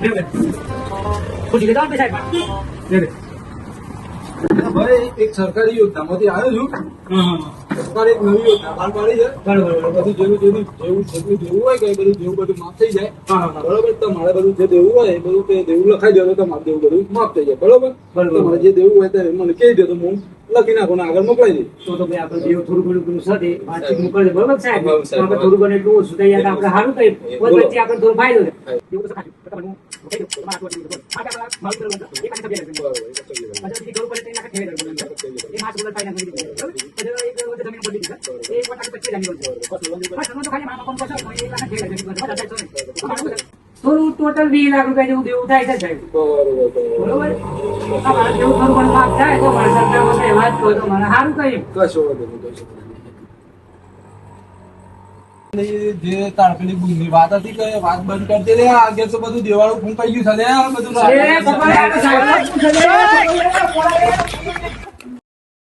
સાહેબ ભાઈ એક સરકારી યોજનામાંથી આવ્યો છું સરકારે એક નવી યોજના બહાર પાડી છે બરોબર બરોબર બધું જેવું જેવું જેવું જેટલું જેવું હોય કે બધું જેવું બધું માફ થઈ જાય હા, હા, હા. બરોબર તમારે બધું જે દેવું હોય એ બધું તે દેવું લખાઈ દો તો તમારે દેવું બધું માફ થઈ જાય બરોબર. તમારે જે દેવું હોય તે મને કહી દે તો હું લખી નાખું ને આગળ મોકલાઈ દઈશ તો તો ભાઈ આપણે જેવું થોડું ઘણું પેલું સાથે વાતચીત મોકલજો બરોબર સાહેબ આપણે થોડું ઘણું એટલું ઓછું થઈ જાય આપણે સારું કોઈ આપણે થોડો દો. પછી આપણે દેવું થાય છે સાહેબ બરોબર બરોબર આ મારે જેવું થોડું પણ માફ થાય તો મારે સરકારમાં કઈ વાત કરો તો મને સારું જે તારપેલી બુંદી વાત હતી કે વાત બંધ કરી દે આગળ તો બધું દેવાળું ફૂંકાઈ ગયું છે. બધું